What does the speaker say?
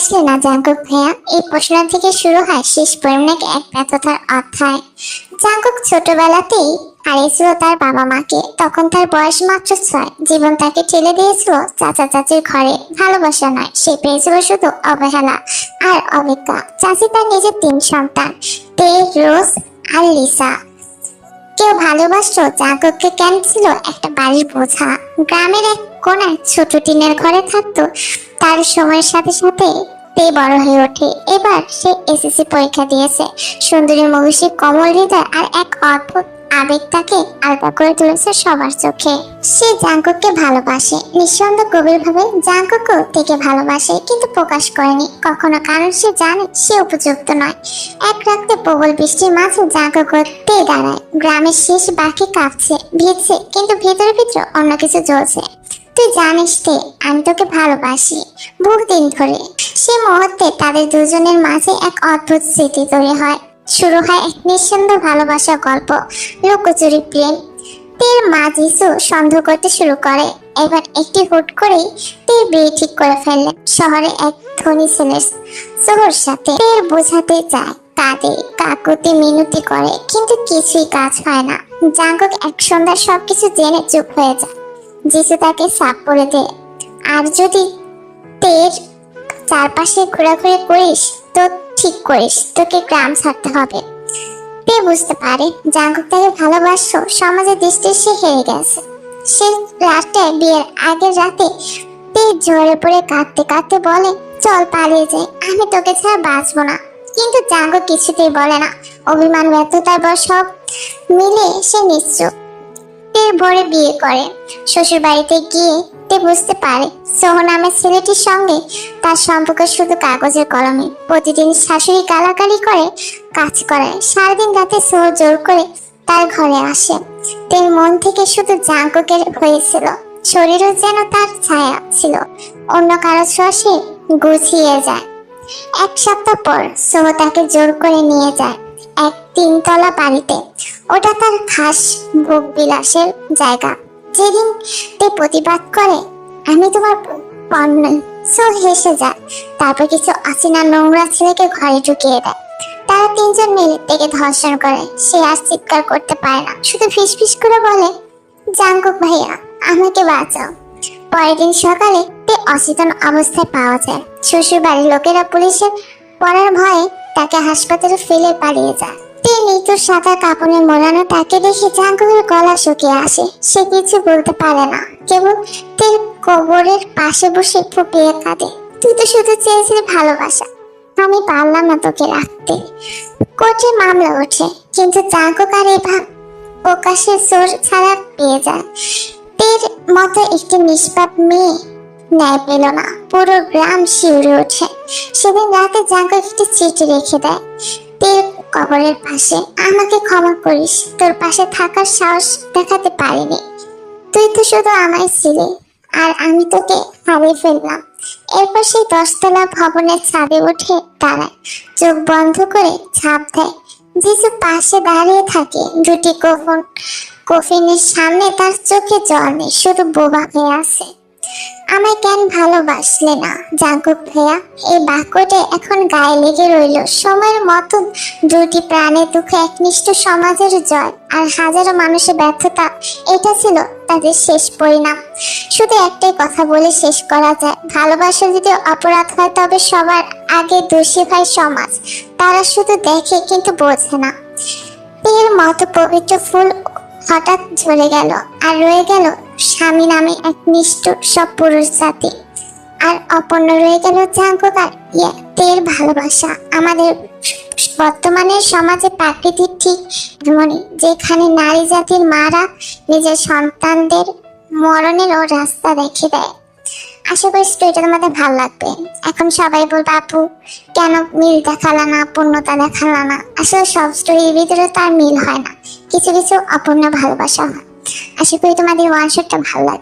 বুঝলে না জাঙ্কুক ভাইয়া, এই প্রশ্ন থেকে শুরু হয় শেষ পরিমাণে এক ব্যর্থতার অধ্যায়। জাঙ্কুক ছোটবেলাতেই হারিয়েছিল তার বাবা মাকে, তখন তার বয়স মাত্র ছয়। জীবন তাকে ঠেলে দিয়েছিল চাচা চাচির ঘরে। ভালোবাসা নয়, সে পেয়েছিল শুধু অবহেলা আর অবেজ্ঞা চাচি তার নিজের তিন সন্তান, তে, রোজ আর লিসা। কেউ ভালোবাসতো জাগককে কেন ছিল একটা বাড়ির বোঝা? গ্রামের এক কোনায় ছোট টিনের ঘরে থাকতো, তার সময়ের সাথে সাথে তে বড় হয়ে ওঠে। এবার সে এসএসসি পরীক্ষা দিয়েছে। সুন্দরী মহিষী কমল হৃদয় আর এক অদ্ভুত আবেগ তাকে করে তুলেছে সবার চোখে। সে জাঙ্কুককে ভালোবাসে। নিঃসন্দেহ গভীরভাবে জাঙ্কুকও থেকে ভালোবাসে, কিন্তু প্রকাশ করেনি। কখনো কারণ সে জানে, সে উপযুক্ত নয়। এক রাতে প্রবল বৃষ্টির মাঝে জাঙ্কুক তে দাঁড়ায়। গ্রামের শেষ বাকি কাঁপছে, ভিজছে, কিন্তু ভেতরে ভিতরে অন্য কিছু জ্বলছে। তুই জানিস তে, আমি তোকে ভালোবাসি। বহুদিন ধরে। সে মুহূর্তে তাদের দুজনের মাঝে এক অদ্ভুত স্মৃতি তৈরি হয়। শুরু হয় এক নিঃসন্দেহ ভালোবাসার গল্প, লুকোচুরি প্রেম। তের মা যিশু সন্দেহ করতে শুরু করে। এবার একটি হুট করেই তের বিয়ে ঠিক করে ফেললেন শহরে এক ধনী ছেলের সোহর সাথে। তের বোঝাতে চায় কাঁদে কাকুতি মিনতি করে, কিন্তু কিছুই কাজ হয় না। জাঙ্গক এক সন্ধ্যা সবকিছু জেনে চুপ হয়ে যায়। যিশু তাকে সাপ করে দেয়, আর যদি তের চারপাশে ঘোরাঘুরি করিস ঠিক করিস, তোকে গ্রাম ছাড়তে হবে। তে বুঝতে পারে জাঙ্কুক তাকে ভালোবাসছো সমাজের দৃষ্টি সে হেরে গেছে। সে রাতে, বিয়ের আগের রাতে তে ঝরে পড়ে কাঁদতে কাঁদতে বলে, চল পালিয়ে যাই, আমি তোকে ছাড়া বাঁচবো না। কিন্তু জাঙ্কুক কিছুতেই বলে না। অভিমান, ব্যর্থতার পর সব মিলে সে নিশ্চুপ। তের ভরে বিয়ে করে। শ্বশুর বাড়িতে গিয়ে তে বুঝতে পারে সোহ নামের ছেলেটির সঙ্গে তার সম্পর্ক শুধু কাগজের কলমে। প্রতিদিন শাশুড়ি গালাগালি করে, কাজ করায়। সারাদিন রাতে সোহ জোর করে তার ঘরে আসে। তের মন থেকে শুধু জাঙ্কুকের হয়েছিল। শরীরও যেন তার ছায়া ছিল। অন্য কারও ছোঁয়াশে গুছিয়ে যায়। এক সপ্তাহ পর সোহ তাকে জোর করে নিয়ে যায়। তিনতলা বাড়িতে। ওটা তার খাস ভোগ বিলাসের জায়গা। যেদিন তে প্রতিবাদ করে, আমি তোমার পণ্য সোহ হেসে যায় তারপর কিছু অচেনা নোংরা ছেলেকে ঘরে ঢুকিয়ে দেয়। তারা তিনজন মিলে তেকে ধর্ষণ করে। সে আর চিৎকার করতে পারে না। শুধু ফিস ফিস করে বলে, জাঙ্কুক ভাইয়া, আমাকে বাঁচাও। পরের দিন সকালে তে অচেতন অবস্থায় পাওয়া যায়। শ্বশুর বাড়ির লোকেরা পুলিশের পড়ার ভয়ে তাকে হাসপাতালে ফেলে পালিয়ে যায়। গলা শুকিয়ে আসে। সে কিছু বলতে পারে না। কেবল কবরের পাশে বসে ফুপিয়ে ভালোবাসা। আমি পারলাম না তোকে রাখতে। কোর্টে মামলা ওঠে, কিন্তু জাঙ্কুক আর এভাবে প্রকাশ্যে জোর ছাড়া পেয়ে যায়। তের মতো একটি নিষ্পাপ মেয়ে ন্যায় পেল না। পুরো গ্রাম শিউরে ওঠে। সেদিন রাতে জাঙ্কুক একটি চিঠি রেখে দেয়। কবরের পাশে আমাকে ক্ষমা করিস। তোর পাশে থাকার সাহস দেখাতে পারিনি। তুই তো শুধু আমায় ছিলে, আর আমি তোকে হারিয়ে ফেললাম। এরপর সেই দশতলা ভবনের ছাদে উঠে দাঁড়ায়। চোখ বন্ধ করে ছাপ দেয়। যিশু পাশে দাঁড়িয়ে থাকে। দুটি কফন কফিনের সামনে তার চোখে জল নেই, শুধু বোবা হয়ে আছে। আমায় কেন ভালোবাসলে না? জাগুক ভাইয়া, এই বাক্যটা এখন গায়ে লেগে রইল। সময়ের মতো দুটি প্রাণের দুঃখে একনিষ্ঠ সমাজের জয় আর হাজারো মানুষের ব্যর্থতা, এটা ছিল তাদের শেষ পরিণাম। শুধু একটাই কথা বলে শেষ করা যায়। ভালোবাসা যদি অপরাধ হয়, তবে সবার আগে দোষী হয় সমাজ। তারা শুধু দেখে কিন্তু বোঝে না। এর মতো পবিত্র ফুল হঠাৎ ঝরে গেল। আর রয়ে গেল স্বামী নামে এক নিষ্ঠুর সব পুরুষ জাতি। আর অপর্ণ রয়ে গেল ইয়ে, তের ভালোবাসা। আমাদের বর্তমানের সমাজে প্রাকৃতিক ঠিক এমনই যেখানে নারী জাতির মারা নিজের সন্তানদের মরণের ও রাস্তা দেখে দেয়। আশা করি স্টোরিটা তোমাদের ভালো লাগবে। এখন সবাই বলবে, আপু, কেন মিল দেখালা না, পূর্ণতা দেখালা না? আসলে সব স্টোরির ভিতরে তার মিল হয় না। কিছু কিছু অপূর্ণ ভালোবাসা হয়। আশা করি তোমাদের ওয়ান শটটা ভালো লাগবে।